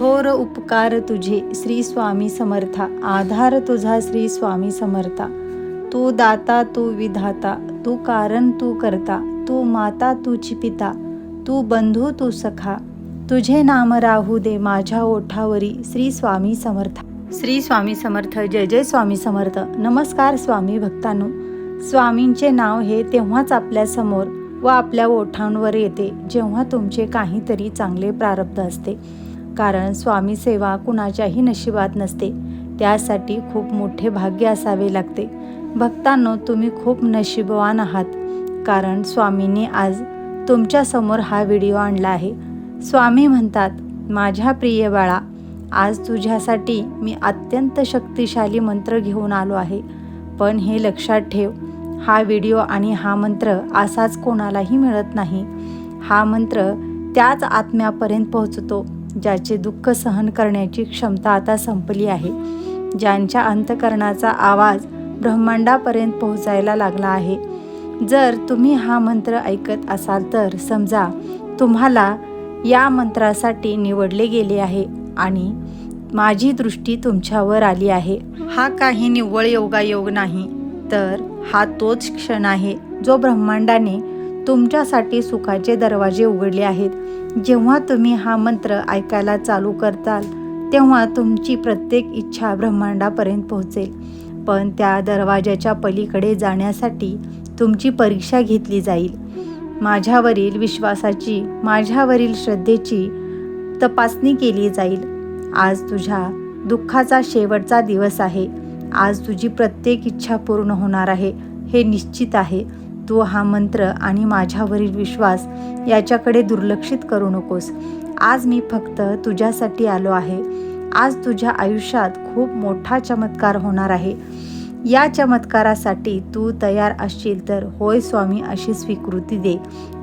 थोर उपकार तुझे श्री स्वामी समर्था. आधार तुझा श्री स्वामी समर्था. तू दाता तू विधाता तू कारण तू करता तू माता तूची पिता तू बंधू तू सखा. तुझे नाम राहू दे माझ्या ओठावरी श्री स्वामी समर्थ. श्री स्वामी समर्थ जय जय स्वामी समर्थ. नमस्कार स्वामी भक्तांनो. स्वामींचे नाव हे तेव्हाच आपल्यासमोर व आपल्या ओठांवर येते जेव्हा तुमचे काहीतरी चांगले प्रारब्ध असते. कारण स्वामी सेवा कुणाच्याही नशिबात नसते. त्यासाठी खूप मोठे भाग्य असावे लागते. भक्तांनो तुम्ही खूप नशीबवान आहात. कारण स्वामींनी आज तुमच्यासमोर हा व्हिडिओ आणला आहे. स्वामी म्हणतात माझ्या प्रिय बाळा आज तुझ्यासाठी मी अत्यंत शक्तिशाली मंत्र घेऊन आलो आहे. पण हे लक्षात ठेव हा व्हिडिओ आणि हा मंत्र असाच कोणालाही मिळत नाही. हा मंत्र त्याच आत्म्यापर्यंत पोहोचतो. ज्याचे दुःख सहन करण्याची क्षमता आता संपली आहे. ज्यांच्या अंतकरणाचा आवाज ब्रह्मांडापर्यंत पोहोचायला लागला आहे. जर तुम्ही हा मंत्र ऐकत असाल तर समजा तुम्हाला या मंत्रासाठी निवडले गेले आहे आणि माझी दृष्टी तुमच्यावर आली आहे. हा काही निव्वळ योगायोग नाही तर हा तोच क्षण आहे जो ब्रह्मांडाने तुमच्यासाठी सुखाचे दरवाजे उघडले आहेत. जेव्हा तुम्ही हा मंत्र ऐकायला चालू करताल तेव्हा तुमची प्रत्येक इच्छा ब्रह्मांडापर्यंत पोहोचेल. पण त्या दरवाजाच्या पलीकडे जाण्यासाठी तुमची परीक्षा घेतली जाईल. माझ्यावरील विश्वासाची माझ्यावरील श्रद्धेची तपासणी केली जाईल. आज तुझ्या दुःखाचा शेवटचा दिवस आहे. आज तुझी प्रत्येक इच्छा पूर्ण होणार आहे. हे निश्चित आहे. तू हा मंत्र आणि माझ्यावरील विश्वास याच्याकडे दुर्लक्षित करू नकोस. आज मी फक्त तुझ्यासाठी आलो आहे. आज तुझ्या आयुष्यात खूप मोठा चमत्कार होणार आहे. या चमत्कारासाठी तू तयार असशील तर होय स्वामी अशी स्वीकृती दे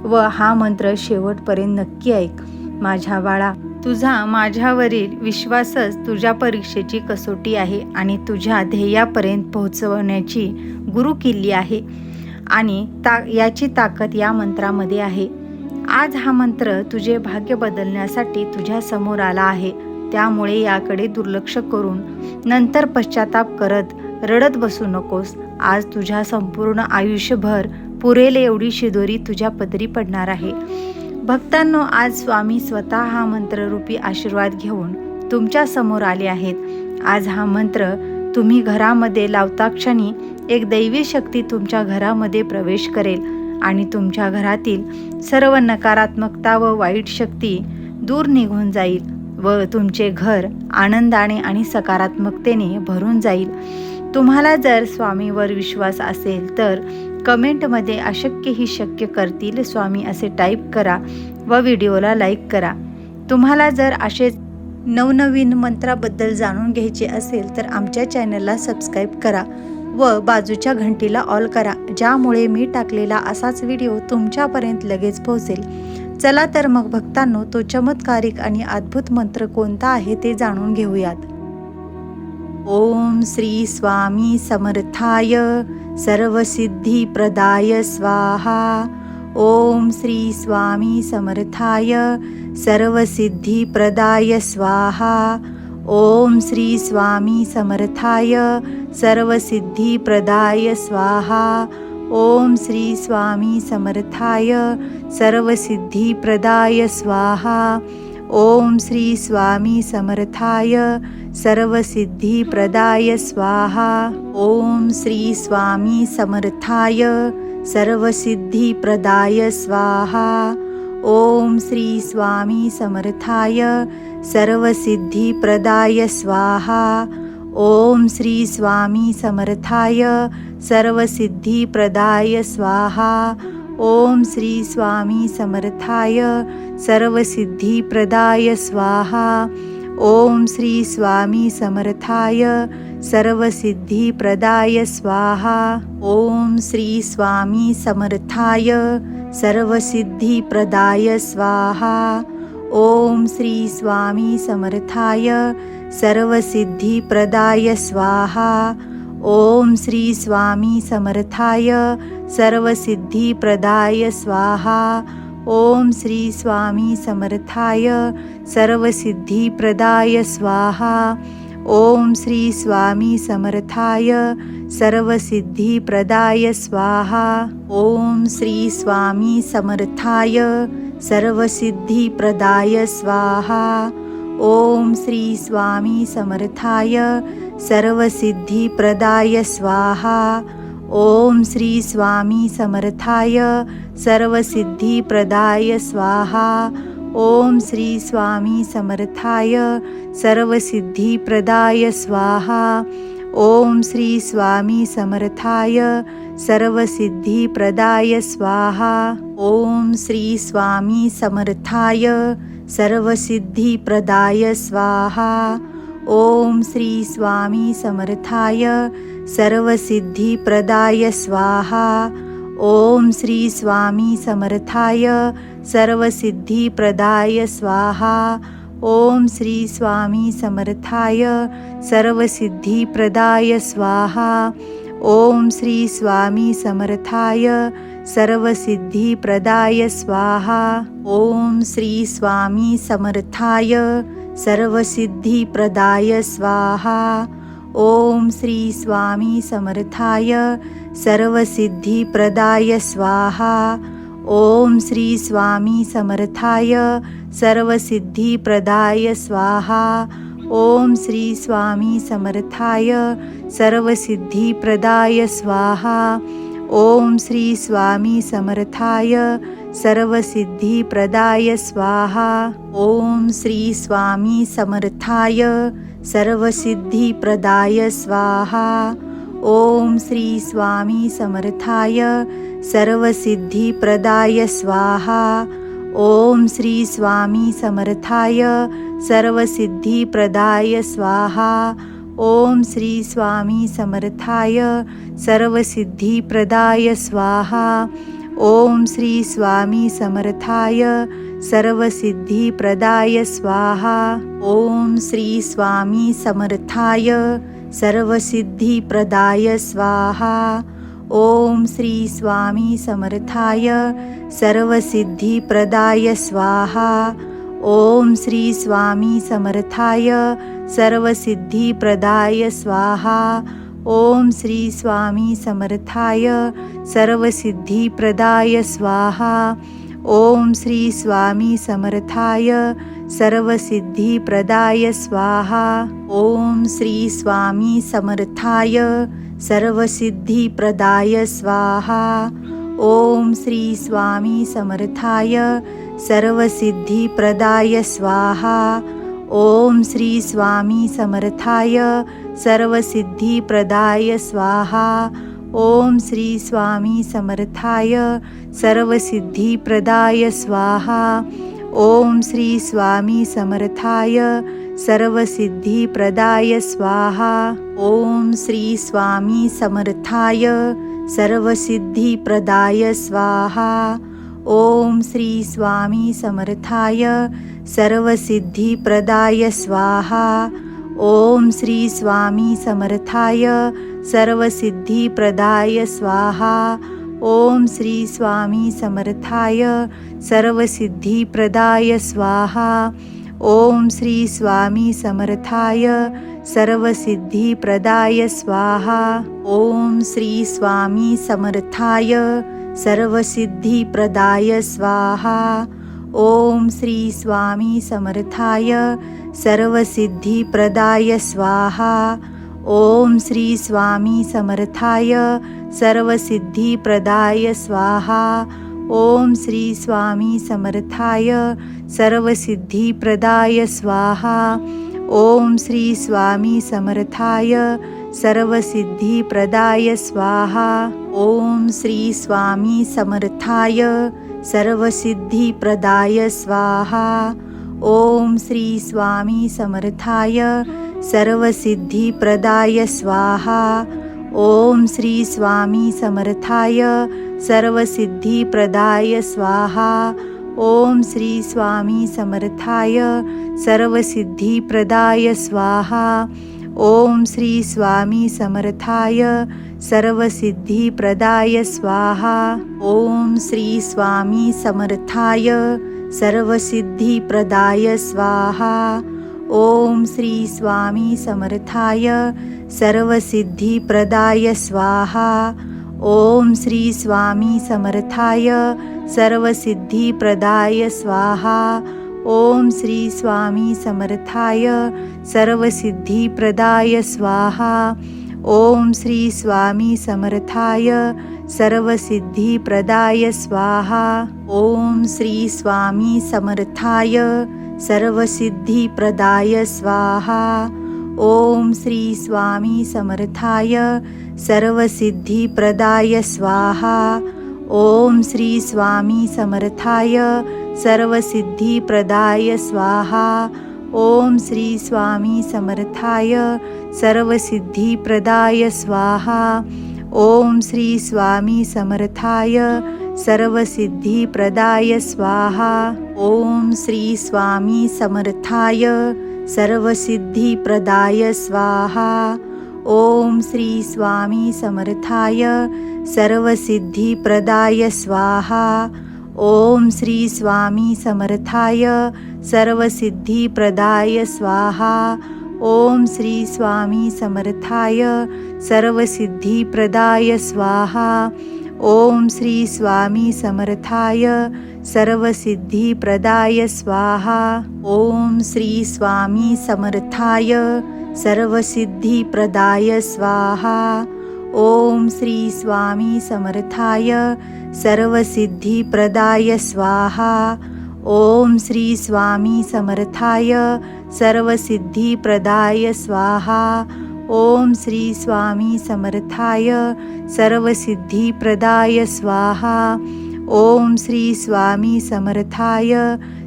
व हा मंत्र शेवटपर्यंत नक्की ऐक. माझ्या बाळा तुझा माझ्यावरील विश्वासच तुझ्या परीक्षेची कसोटी आहे आणि तुझ्या ध्येयापर्यंत पोहोचवण्याची गुरुकिल्ली आहे. आणि ता याची ताकद या मंत्रामध्ये आहे. आज हा मंत्र तुझे भाग्य बदलण्यासाठी तुझ्या समोर आला आहे. त्यामुळे याकडे दुर्लक्ष करून नंतर पश्चाताप करत रडत बसू नकोस. आज तुझ्या संपूर्ण आयुष्यभर पुरेल एवढी शिदोरी तुझ्या पदरी पडणार आहे. भक्तांनो आज स्वामी स्वतः हा मंत्ररूपी आशीर्वाद घेऊन तुमच्यासमोर आले आहेत. आज हा मंत्र तुम्ही घरामध्ये लावता क्षणी एक दैवी शक्ती तुमच्या घरामध्ये प्रवेश करेल आणि तुमच्या घरातील सर्व नकारात्मकता व वाईट शक्ती दूर निघून जाईल व तुमचे घर आनंदाने आणि सकारात्मकतेने भरून जाईल. तुम्हाला जर स्वामीवर विश्वास असेल तर कमेंटमध्ये अशक्य ही शक्य करतील स्वामी असे टाईप करा व व्हिडिओला लाईक करा. तुम्हाला जर असेच नवनवीन मंत्राबद्दल जाणून घ्यायचे असेल तर आमच्या चॅनलला सबस्क्राईब करा. व बाजूच्या घंटीला ऑल करा ज्यामुळे मी टाकलेला असाच व्हिडिओ तुमच्यापर्यंत लगेच पोहोचेल. चला तर मग भक्तांनो तो चमत्कारिक आणि अद्भुत मंत्र कोणता आहे ते जाणून घेऊयात. ओम श्री स्वामी समर्थाय सर्वसिद्धिप्रदाय स्वाहा. ओम श्री स्वामी समर्थाय सर्वसिद्धिप्रदाय स्वाहा. ओम श्री स्वामी समर्थाय सर्वसिद्धिप्रदाय स्वाहा। ओम श्री स्वामी समर्थाय सर्वसिद्धिप्रदाय स्वाहा। ओम श्री स्वामी समर्थाय सर्वसिद्धिप्रदाय स्वाहा। ओम श्री स्वामी समर्थाय सर्वसिद्धिप्रदाय स्वाहा। ओम श्री स्वामी समर्थाय सर्वसिद्धिप्रदाय स्वाहा। ओम श्री स्वामी समर्थाय, सर्वसिद्धिप्रदाय स्वाहा। ओम श्री स्वामी समर्थाय, सर्वसिद्धिप्रदाय स्वाहा। ओम श्री स्वामी समर्थाय, सर्वसिद्धिप्रदाय स्वाहा। ओम श्री स्वामी समर्थाय, सर्वसिद्धिप्रदाय स्वाहा। ओम श्री स्वामी समर्थाय सर्वसिद्धिप्रदाय स्वाहा। ओम श्री स्वामी समर्थाय सर्वसिद्धिप्रदाय स्वाहा। ओम श्री स्वामी समर्थाय सर्वसिद्धिप्रदाय स्वाहा। ओम श्री स्वामी समर्थाय सर्वसिद्धिप्रदाय स्वाहा। ओम श्री स्वामी समर्थाय सर्वसिद्धिप्रदाय स्वाहा। ओम श्री स्वामी समर्थाय सर्वसिद्धिप्रदाय स्वाहा। ओम श्री स्वामी समर्थाय सर्वसिद्धिप्रदाय स्वाहा। ओम श्री स्वामी समर्थाय सर्वसिद्धिप्रदाय स्वाहा। ओम श्री स्वामी समर्थाय सर्वसिद्धिप्रदाय स्वाहा। ओम श्री स्वामी समर्थाय सर्वसिद्धिप्रदाय स्वाहा। ओम श्री स्वामी समर्थाय सर्वसिद्धिप्रदाय स्वाहा। ओम श्री स्वामी समर्थाय सर्वसिद्धिप्रदाय स्वाहा। ओम श्री स्वामी समर्थाय सर्वसिद्धिप्रदाय स्वाहा। ओम श्री स्वामी समर्थाय सर्वसिद्धिप्रदाय स्वाहा। ओम श्री स्वामी समर्थाय सर्वसिद्धिप्रदाय स्वाहा। ओम श्री स्वामी समर्थाय सर्वसिद्धिप्रदाय स्वाहा। ओम श्री स्वामी समर्थाय सर्वसिद्धिप्रदाय स्वाहा। ओम श्री स्वामी समर्थाय सर्वसिद्धिप्रदाय स्वाहा। ओम श्री स्वामी समर्थाय सर्वसिद्धिप्रदाय स्वाहा। ओम श्री स्वामी समर्थाय सर्वसिद्धिप्रदाय स्वाहा। ओम श्री स्वामी समर्थाय सर्वसिद्धिप्रदाय स्वाहा। ओम श्री स्वामी समर्थाय सर्वसिद्धिप्रदाय स्वाहा। ओम श्री स्वामी समर्थाय सर्वसिद्धिप्रदाय स्वाहा। ओम श्री स्वामी समर्थाय सर्वसिद्धिप्रदाय स्वाहा। ओम श्री स्वामी समर्थाय सर्वसिद्धिप्रदाय स्वाहा। ओम श्री स्वामी समर्थाय सर्वसिद्धिप्रदाय स्वाहा। ओम श्री स्वामी समर्थाय सर्वसिद्धिप्रदाय स्वाहा। ओम श्री स्वामी समर्थाय सर्वसिद्धिप्रदाय स्वाहा। ओम श्री स्वामी समर्थाय सर्वसिद्धिप्रदाय स्वाहा। ओम श्री स्वामी समर्थाय सर्वसिद्धिप्रदाय स्वाहा। ओम श्री स्वामी समर्थाय सर्वसिद्धिप्रदाय स्वाहा। ओम श्री स्वामी समर्थाय सर्वसिद्धिप्रदाय स्वाहा। ओम श्री स्वामी समर्थाय सर्वसिद्धिप्रदाय स्वाहा। ओम श्री स्वामी समर्थाय सर्वसिद्धिप्रदाय स्वाहा। ओम श्री स्वामी समर्थाय सर्वसिद्धिप्रदाय स्वाहा। ओम श्री स्वामी समर्थाय सर्वसिद्धिप्रदाय स्वाहा। ओम श्री स्वामी समर्थाय सर्वसिद्धिप्रदाय स्वाहा। ओम श्री स्वामी समर्थाय सर्वसिद्धिप्रदाय स्वाहा। ओम श्री स्वामी समर्थाय सर्वसिद्धिप्रदाय स्वाहा। ओम श्री स्वामी समर्थाय सर्वसिद्धिप्रदाय स्वाहा। ओम श्री स्वामी समर्थाय सर्वसिद्धिप्रदाय स्वाहा। ओम श्री स्वामी समर्थाय सर्वसिद्धिप्रदाय स्वाहा। ओम श्री स्वामी समर्थाय सर्वसिद्धिप्रदाय स्वाहा। ओम श्री स्वामी समर्थाय सर्वसिद्धिप्रदाय स्वाहा। ओम श्री स्वामी समर्थाय सर्वसिद्धिप्रदाय स्वाहा। ओम श्री स्वामी समर्थाय सर्वसिद्धिप्रदाय स्वाहा। ओम श्री स्वामी समर्थाय सर्वसिद्धिप्रदाय स्वाहा। ओम श्री स्वामी समर्थाय सर्वसिद्धिप्रदाय स्वाहा। ओम श्री स्वामी समर्थाय सर्वसिद्धिप्रदाय स्वाहा। ओम श्री स्वामी समर्थाय सर्वसिद्धिप्रदाय स्वाहा। ओम श्री स्वामी समर्थाय सर्वसिद्धिप्रदाय स्वाहा। ओम श्री स्वामी समर्थाय सर्वसिद्धिप्रदाय स्वाहा। ओम श्री स्वामी समर्थाय सर्वसिद्धिप्रदाय स्वाहा। ओम श्री स्वामी समर्थाय सर्वसिद्धिप्रदाय स्वाहा। ओम श्री स्वामी समर्थाय सर्वसिद्धिप्रदाय स्वाहा। ओम श्री स्वामी समर्थाय सर्वसिद्धिप्रदाय स्वाहा। ओम श्री स्वामी समर्थाय सर्वसिद्धिप्रदाय स्वाहा। ओम श्री स्वामी समर्थाय सर्वसिद्धिप्रदाय स्वाहा। ओम श्री स्वामी समर्थाय सर्वसिद्धिप्रदाय स्वाहा। ओम श्री स्वामी समर्थाय सर्वसिद्धिप्रदाय स्वाहा। ओम श्री स्वामी समर्थाय सर्वसिद्धिप्रदाय स्वाहा। ओम श्री स्वामी समर्थाय सर्वसिद्धिप्रदाय स्वाहा। ओम श्री स्वामी समर्थाय सर्वसिद्धिप्रदाय स्वाहा। ओम श्री स्वामी समर्थाय सर्वसिद्धिप्रदाय स्वाहा। ओम श्री स्वामी समर्थाय सर्वसिद्धिप्रदाय स्वाहा। ओम श्री स्वामी समर्थाय सर्वसिद्धिप्रदाय स्वाहा। ओम श्री स्वामी समर्थाय सर्वसिद्धिप्रदाय स्वाहा। ओम श्री स्वामी समर्थाय सर्वसिद्धिप्रदाय स्वाहा। ओम श्री स्वामी समर्थाय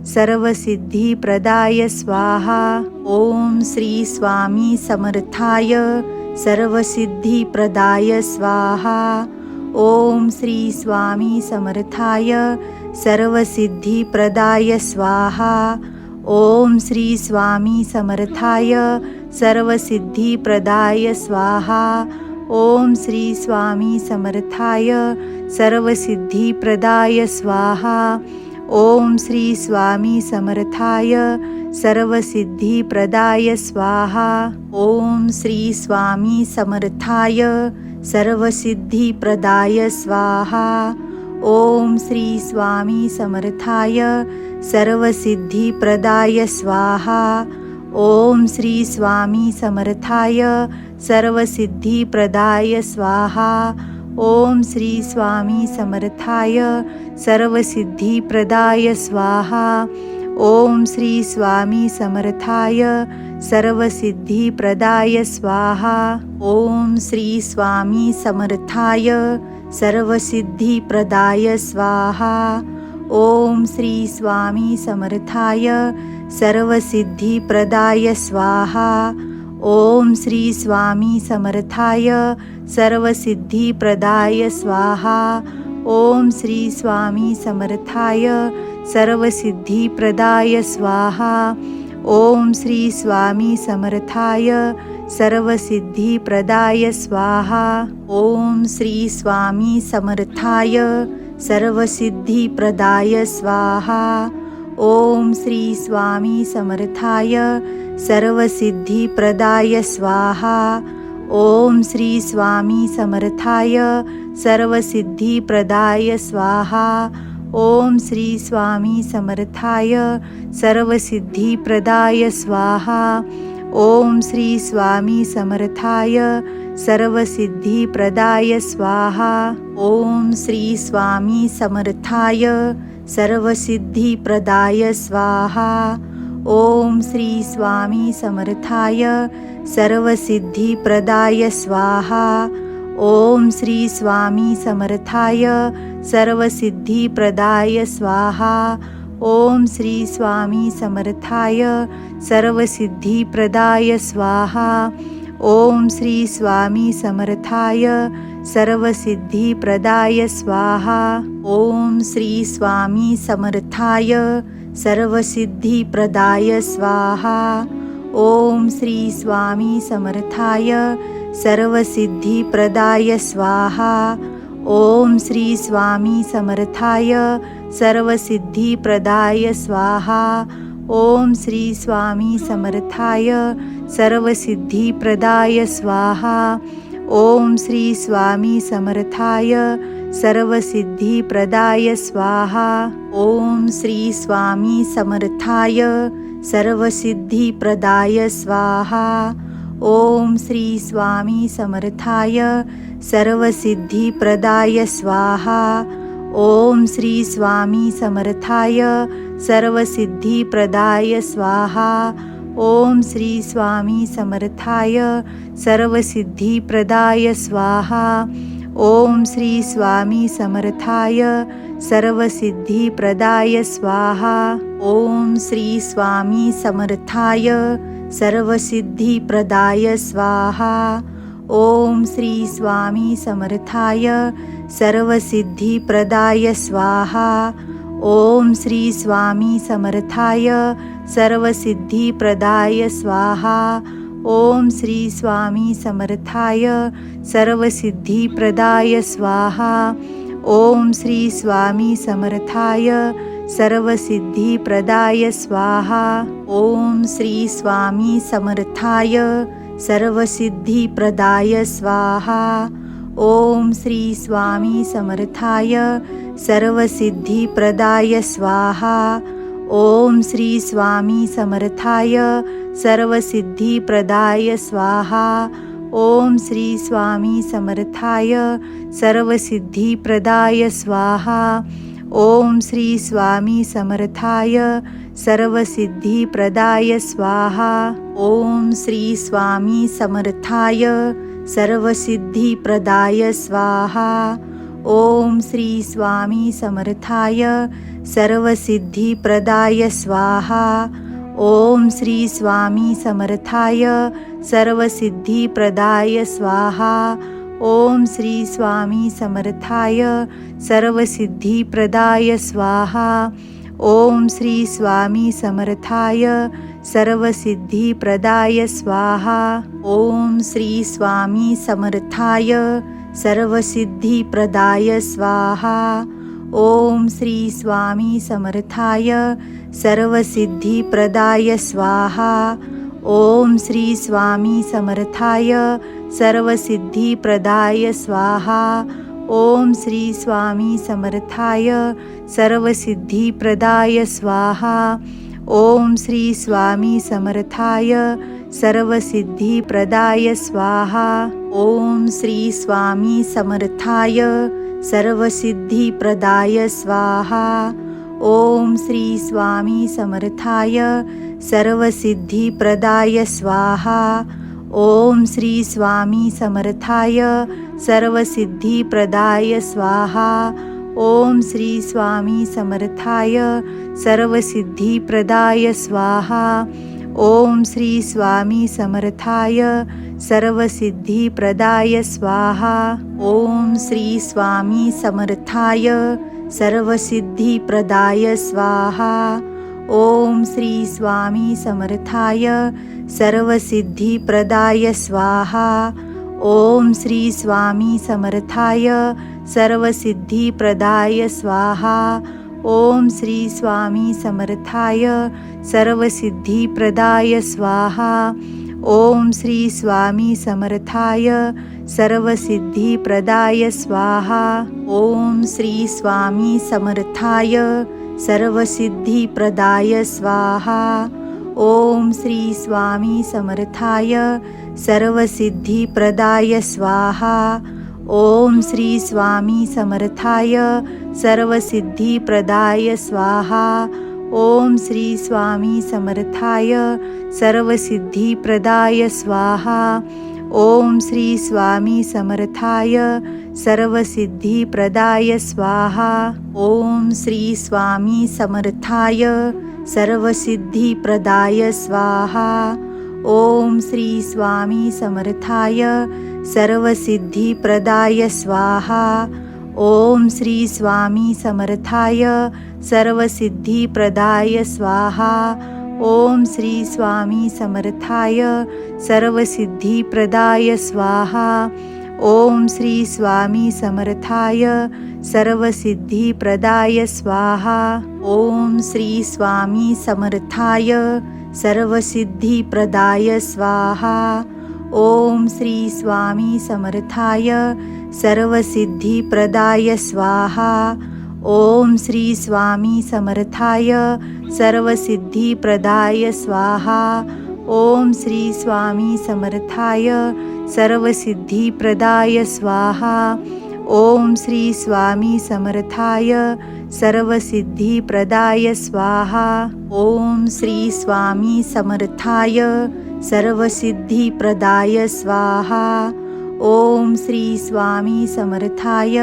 सर्वसिद्धिप्रदाय स्वाहा। ओम श्री स्वामी समर्थाय सर्वसिद्धिप्रदाय स्वाहा। ओम श्री स्वामी समर्थाय सर्वसिद्धिप्रदाय स्वाहा। ओम श्री स्वामी समर्थाय सर्वसिद्धिप्रदाय स्वाहा। ओम श्री स्वामी समर्थाय सर्वसिद्धिप्रदाय स्वाहा। ओम श्री स्वामी समर्थाय सर्वसिद्धिप्रदाय स्वाहा। ओम श्री स्वामी समर्थाय सर्वसिद्धिप्रदाय स्वाहा। ओम श्री स्वामी समर्थाय सर्वसिद्धिप्रदाय स्वाहा। ओम श्री स्वामी समर्थाय सर्वसिद्धिप्रदाय स्वाहा। ओम श्री स्वामी समर्थाय, सर्वसिद्धिप्रदाय स्वाहा। ओम श्री स्वामी समर्थाय, सर्वसिद्धिप्रदाय स्वाहा। ओम श्री स्वामी समर्थाय, सर्वसिद्धिप्रदाय स्वाहा। ओम श्री स्वामी समर्थाय, सर्वसिद्धिप्रदाय स्वाहा। ओम श्री स्वामी समर्थाय सर्वसिद्धिप्रदाय स्वाहा। ओम श्री स्वामी समर्थाय सर्वसिद्धिप्रदाय स्वाहा। ओम श्री स्वामी समर्थाय सर्वसिद्धिप्रदाय स्वाहा। ओम श्री स्वामी समर्थाय सर्वसिद्धिप्रदाय स्वाहा। ओम श्री स्वामी समर्थाय सर्वसिद्धिप्रदाय स्वाहा। ओम श्री स्वामी समर्थाय सर्वसिद्धिप्रदाय स्वाहा। ओम श्री स्वामी समर्थाय सर्वसिद्धिप्रदाय स्वाहा। ओम श्री स्वामी समर्थाय सर्वसिद्धिप्रदाय स्वाहा। ओम श्री स्वामी समर्थाय सर्वसिद्धिप्रदाय स्वाहा। ओम श्री स्वामी समर्थाय सर्वसिद्धिप्रदाय स्वाहा। ओम श्री स्वामी समर्थाय सर्वसिद्धिप्रदाय स्वाहा। ओम श्री स्वामी समर्थाय सर्वसिद्धिप्रदाय स्वाहा। ओम श्री स्वामी समर्थाय सर्वसिद्धिप्रदाय स्वाहा। ओम श्री स्वामी समर्थाय सर्वसिद्धिप्रदाय स्वाहा। ओम श्री स्वामी समर्थाय सर्वसिद्धिप्रदाय स्वाहा। ओम श्री स्वामी समर्थाय सर्वसिद्धिप्रदाय स्वाहा। ओम श्री स्वामी समर्थाय सर्वसिद्धिप्रदाय स्वाहा। ओम श्री स्वामी समर्थाय सर्वसिद्धिप्रदाय स्वाहा। ओम श्री स्वामी समर्थाय सर्वसिद्धिप्रदाय स्वाहा। ओम श्री स्वामी समर्थाय सर्वसिद्धिप्रदाय स्वाहा। ओम श्री स्वामी समर्थाय सर्वसिद्धिप्रदाय स्वाहा। ओम श्री स्वामी समर्थाय सर्वसिद्धिप्रदाय स्वाहा। ओम श्री स्वामी समर्थाय सर्वसिद्धिप्रदाय स्वाहा। ओम श्री स्वामी समर्थाय सर्वसिद्धिप्रदाय स्वाहा। ओम श्री स्वामी समर्थाय सर्वसिद्धिप्रदाय स्वाहा। ओम श्री स्वामी समर्थाय सर्वसिद्धिप्रदाय स्वाहा। ओम श्री स्वामी समर्थाय सर्वसिद्धिप्रदाय स्वाहा। ओम श्री स्वामी समर्थाय सर्वसिद्धिप्रदाय स्वाहा। ओम श्री स्वामी समर्थाय सर्वसिद्धिप्रदाय स्वाहा। ओम श्री स्वामी समर्थाय सर्वसिद्धिप्रदाय स्वाहा। ओम श्री स्वामी समर्थाय, सर्वसिद्धिप्रदाय स्वाहा। ओम श्री स्वामी समर्थाय, सर्वसिद्धिप्रदाय स्वाहा। ओम श्री स्वामी समर्थाय, सर्वसिद्धिप्रदाय स्वाहा। ओम श्री स्वामी समर्थाय, सर्वसिद्धिप्रदाय स्वाहा। ओम श्री स्वामी समर्थाय सर्वसिद्धिप्रदाय स्वाहा। ओम श्री स्वामी समर्थाय सर्वसिद्धिप्रदाय स्वाहा। ओम श्री स्वामी समर्थाय सर्वसिद्धिप्रदाय स्वाहा। ओम श्री स्वामी समर्थाय सर्वसिद्धिप्रदाय स्वाहा। ओम श्री स्वामी समर्थाय सर्वसिद्धिप्रदाय स्वाहा। ओम श्री स्वामी समर्थाय सर्वसिद्धिप्रदाय स्वाहा। ओम श्री स्वामी समर्थाय सर्वसिद्धिप्रदाय स्वाहा। ओम श्री स्वामी समर्थाय सर्वसिद्धिप्रदाय स्वाहा। ओम श्री स्वामी समर्थाय सर्वसिद्धिप्रदाय स्वाहा। ओम श्री स्वामी समर्थाय सर्वसिद्धिप्रदाय स्वाहा। ओम श्री स्वामी समर्थाय सर्वसिद्धिप्रदाय स्वाहा। ओम श्री स्वामी समर्थाय सर्वसिद्धिप्रदाय स्वाहा। ओम श्री स्वामी समर्थाय सर्वसिद्धिप्रदाय स्वाहा। ओम श्री स्वामी समर्थाय सर्वसिद्धिप्रदाय स्वाहा। ओम श्री स्वामी समर्थाय सर्वसिद्धिप्रदाय स्वाहा। ओम श्री स्वामी समर्थाय सर्वसिद्धिप्रदाय स्वाहा। ओम श्री स्वामी समर्थाय सर्वसिद्धिप्रदाय स्वाहा। ओम श्री स्वामी समर्थाय सर्वसिद्धिप्रदाय स्वाहा। ओम श्री स्वामी समर्थाय सर्वसिद्धिप्रदाय स्वाहा। ओम श्री स्वामी समर्थाय सर्वसिद्धिप्रदाय स्वाहा। ओम श्री स्वामी समर्थाय सर्वसिद्धिप्रदाय स्वाहा। ओम श्री स्वामी समर्थाय सर्वसिद्धिप्रदाय स्वाहा। ओम श्री स्वामी समर्थाय सर्वसिद्धिप्रदाय स्वाहा। ओम श्री स्वामी समर्थाय सर्वसिद्धिप्रदाय स्वाहा। ओम श्री स्वामी समर्थाय सर्वसिद्धिप्रदाय स्वाहा। ओम श्री स्वामी समर्थाय सर्वसिद्धिप्रदाय स्वाहा। ओम श्री स्वामी समर्थाय, सर्वसिद्धिप्रदाय स्वाहा। ओम श्री स्वामी समर्थाय, सर्वसिद्धिप्रदाय स्वाहा। ओम श्री स्वामी समर्थाय, सर्वसिद्धिप्रदाय स्वाहा। ओम श्री स्वामी समर्थाय, सर्वसिद्धिप्रदाय स्वाहा। ओम श्री स्वामी समर्थाय सर्वसिद्धिप्रदाय स्वाहा। ओम श्री स्वामी समर्थाय सर्वसिद्धिप्रदाय स्वाहा। ओम श्री स्वामी समर्थाय सर्वसिद्धिप्रदाय स्वाहा। ओम श्री स्वामी समर्थाय सर्वसिद्धिप्रदाय स्वाहा। ओम श्री स्वामी समर्थाय सर्वसिद्धिप्रदाय स्वाहा। ओम श्री स्वामी समर्थाय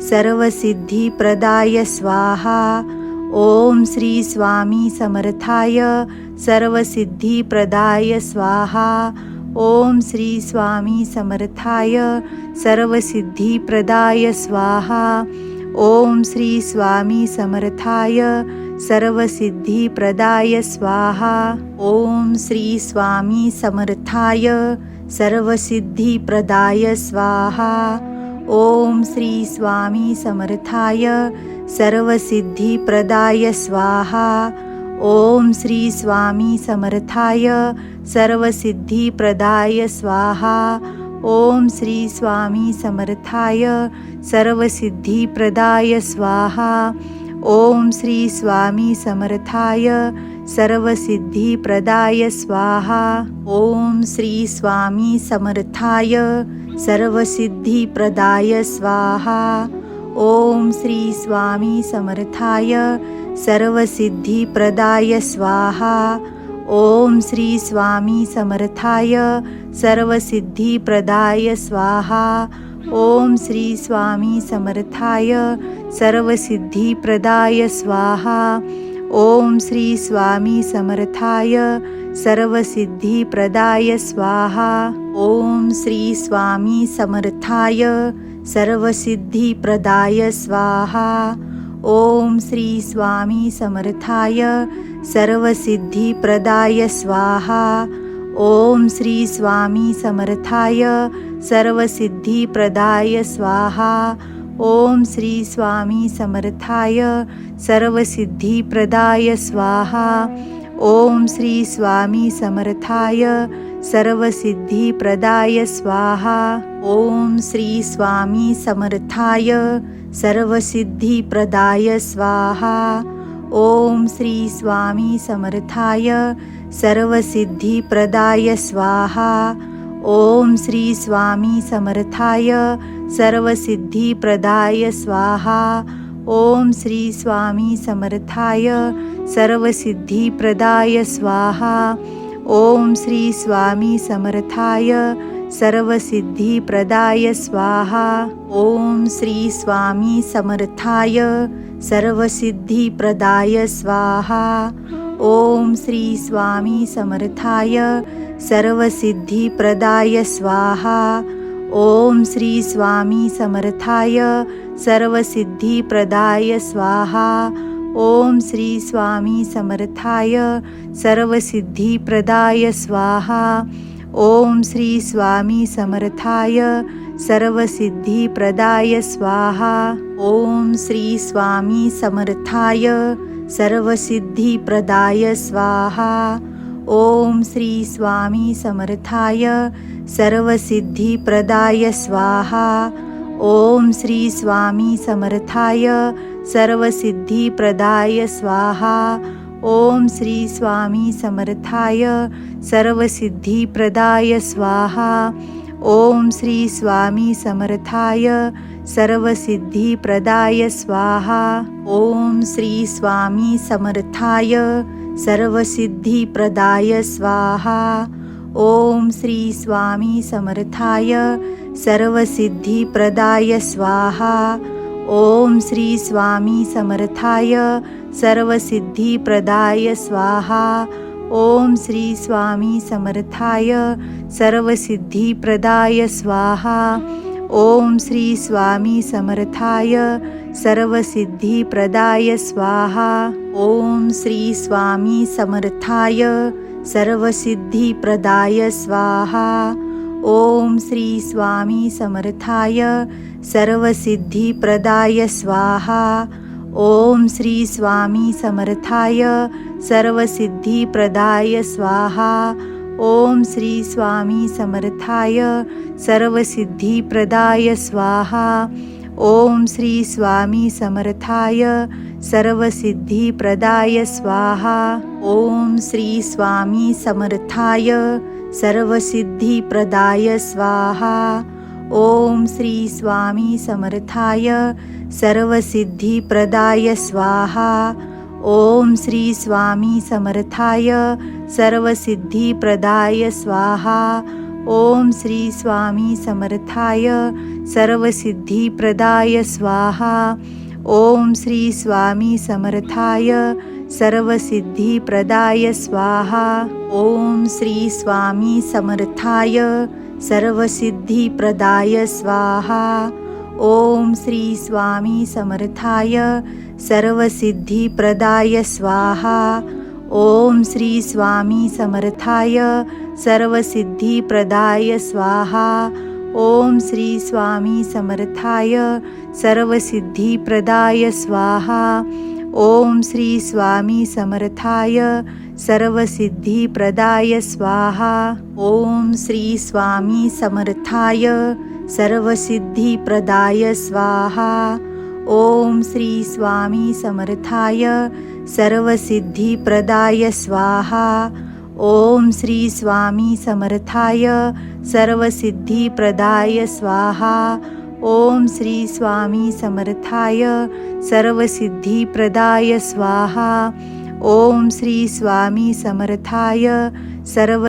सर्वसिद्धिप्रदाय स्वाहा। ओम श्री स्वामी समर्थाय सर्वसिद्धिप्रदाय स्वाहा। ओम श्री स्वामी समर्थाय सर्वसिद्धिप्रदाय स्वाहा। ओम श्री स्वामी समर्थाय सर्वसिद्धिप्रदाय स्वाहा। ओम श्री स्वामी समर्थाय सर्वसिद्धिप्रदाय स्वाहा। ओम श्री स्वामी समर्थाय सर्वसिद्धिप्रदाय स्वाहा। ओम श्री स्वामी समर्थाय सर्वसिद्धिप्रदाय स्वाहा। ओम श्री स्वामी समर्थाय, सर्वसिद्धिप्रदाय स्वाहा। ओम श्री स्वामी समर्थाय, सर्वसिद्धिप्रदाय स्वाहा। ओम श्री स्वामी समर्थाय, सर्वसिद्धिप्रदाय स्वाहा। ओम श्री स्वामी समर्थाय, सर्वसिद्धिप्रदाय स्वाहा। ओम श्री स्वामी समर्थाय सर्वसिद्धिप्रदाय स्वाहा. ओम श्री स्वामी समर्थाय सर्वसिद्धिप्रदाय स्वाहा. ओम श्री स्वामी समर्थाय सर्वसिद्धिप्रदाय स्वाहा. ओम श्री स्वामी समर्थाय सर्वसिद्धिप्रदाय स्वाहा. ओम श्री स्वामी समर्थाय सर्वसिद्धिप्रदाय स्वाहा। ओम श्री स्वामी समर्थाय सर्वसिद्धिप्रदाय स्वाहा। ओम श्री स्वामी समर्थाय सर्वसिद्धिप्रदाय स्वाहा। ओम श्री स्वामी समर्थाय सर्वसिद्धिप्रदाय स्वाहा। ओम श्री स्वामी समर्थाय सर्वसिद्धिप्रदाय स्वाहा। ओम श्री स्वामी समर्थाय सर्वसिद्धिप्रदाय स्वाहा। ओम श्री स्वामी समर्थाय सर्वसिद्धिप्रदाय स्वाहा। ओम श्री स्वामी समर्थाय सर्वसिद्धिप्रदाय स्वाहा। ओम श्री स्वामी समर्थाय सर्वसिद्धिप्रदाय स्वाहा। ओम श्री स्वामी समर्थाय सर्वसिद्धिप्रदाय स्वाहा। ओम श्री स्वामी समर्थाय सर्वसिद्धिप्रदाय स्वाहा। ओम श्री स्वामी समर्थाय सर्वसिद्धिप्रदाय स्वाहा। ओम श्री स्वामी समर्थाय सर्वसिद्धिप्रदाय स्वाहा। ओम श्री स्वामी समर्थाय सर्वसिद्धिप्रदाय स्वाहा। ओम श्री स्वामी समर्थाय सर्वसिद्धिप्रदाय स्वाहा। ओम श्री स्वामी समर्थाय सर्वसिद्धिप्रदाय स्वाहा। ओम श्री स्वामी समर्थाय सर्वसिद्धिप्रदाय स्वाहा। ओम श्री स्वामी समर्थाय, सर्वसिद्धिप्रदाय स्वाहा। ओम श्री स्वामी समर्थाय, सर्वसिद्धिप्रदाय स्वाहा। ओम श्री स्वामी समर्थाय, सर्वसिद्धिप्रदाय स्वाहा। ओम श्री स्वामी समर्थाय, सर्वसिद्धिप्रदाय स्वाहा। ओम श्री स्वामी समर्थाय सर्वसिद्धिप्रदाय स्वाहा। ओम श्री स्वामी समर्थाय सर्वसिद्धिप्रदाय स्वाहा। ओम श्री स्वामी समर्थाय सर्वसिद्धिप्रदाय स्वाहा। ओम श्री स्वामी समर्थाय सर्वसिद्धिप्रदाय स्वाहा। ओम श्री स्वामी समर्थाय सर्वसिद्धिप्रदाय स्वाहा। ओम श्री स्वामी समर्थाय सर्वसिद्धिप्रदाय स्वाहा। ओम श्री स्वामी समर्थाय सर्वसिद्धिप्रदाय स्वाहा। ओम श्री स्वामी समर्थाय सर्वसिद्धिप्रदाय स्वाहा। ओम श्री स्वामी समर्थाय सर्वसिद्धिप्रदाय स्वाहा। ओम श्री स्वामी समर्थाय सर्वसिद्धिप्रदाय स्वाहा। ओम श्री स्वामी समर्थाय सर्वसिद्धिप्रदाय स्वाहा। ओम श्री स्वामी समर्थाय सर्वसिद्धिप्रदाय स्वाहा। ओम श्री स्वामी समर्थाय सर्वसिद्धिप्रदाय स्वाहा। ओम श्री स्वामी समर्थाय सर्वसिद्धिप्रदाय स्वाहा। ओम श्री स्वामी समर्थाय सर्वसिद्धिप्रदाय स्वाहा। ओम श्री स्वामी समर्थाय सर्वसिद्धिप्रदाय स्वाहा। ओम श्री स्वामी समर्थाय सर्वसिद्धिप्रदाय स्वाहा। ओम श्री स्वामी समर्थाय सर्वसिद्धिप्रदाय स्वाहा। ओम श्री स्वामी समर्थाय सर्वसिद्धिप्रदाय स्वाहा। ओम श्री स्वामी समर्थाय सर्वसिद्धिप्रदाय स्वाहा। ओम श्री स्वामी समर्थाय सर्वसिद्धिप्रदाय स्वाहा। ओम श्री स्वामी समर्थाय सर्वसिद्धिप्रदाय स्वाहा। ओम श्री स्वामी समर्थाय सर्व